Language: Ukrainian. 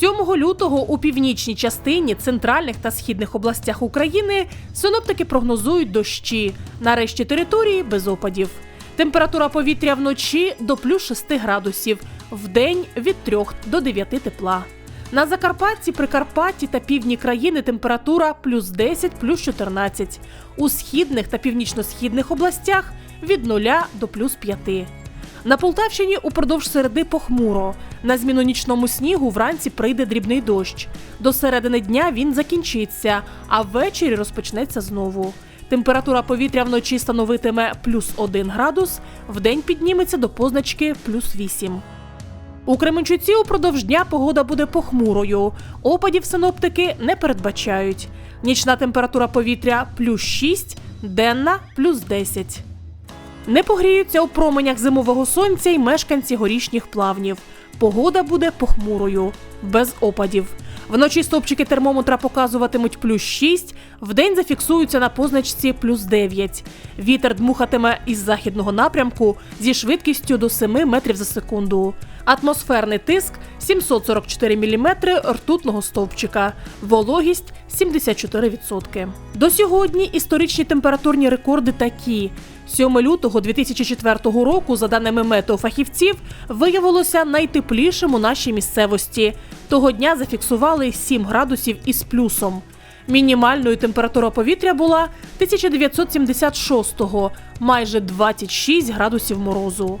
7 лютого у північній частині центральних та східних областях України синоптики прогнозують дощі. На решті території без опадів. Температура повітря вночі до плюс 6 градусів, вдень від 3 до 9 тепла. На Закарпатті, Прикарпатті та півдні країни температура плюс 10, плюс 14. У східних та північно-східних областях від 0 до плюс 5. На Полтавщині упродовж середи похмуро. На зміну нічному снігу вранці прийде дрібний дощ. До середини дня він закінчиться, а ввечері розпочнеться знову. Температура повітря вночі становитиме плюс 1 градус, вдень підніметься до позначки плюс 8. У Кременчуці упродовж дня погода буде похмурою. Опадів синоптики не передбачають. Нічна температура повітря плюс 6, денна плюс 10. Не погріються у променях зимового сонця й мешканці горішніх плавнів. Погода буде похмурою, без опадів. Вночі стопчики термометра показуватимуть плюс 6, вдень зафіксуються на позначці плюс 9. Вітер дмухатиме із західного напрямку зі швидкістю до 7 метрів за секунду. Атмосферний тиск 744 мм ртутного стовпчика, вологість 74%. До сьогодні історичні температурні рекорди такі. 7 лютого 2004 року, за даними метеофахівців, виявилося найтеплішим у нашій місцевості. Того дня зафіксували 7 градусів із плюсом. Мінімальною температура повітря була 1976-го, майже 26 градусів морозу.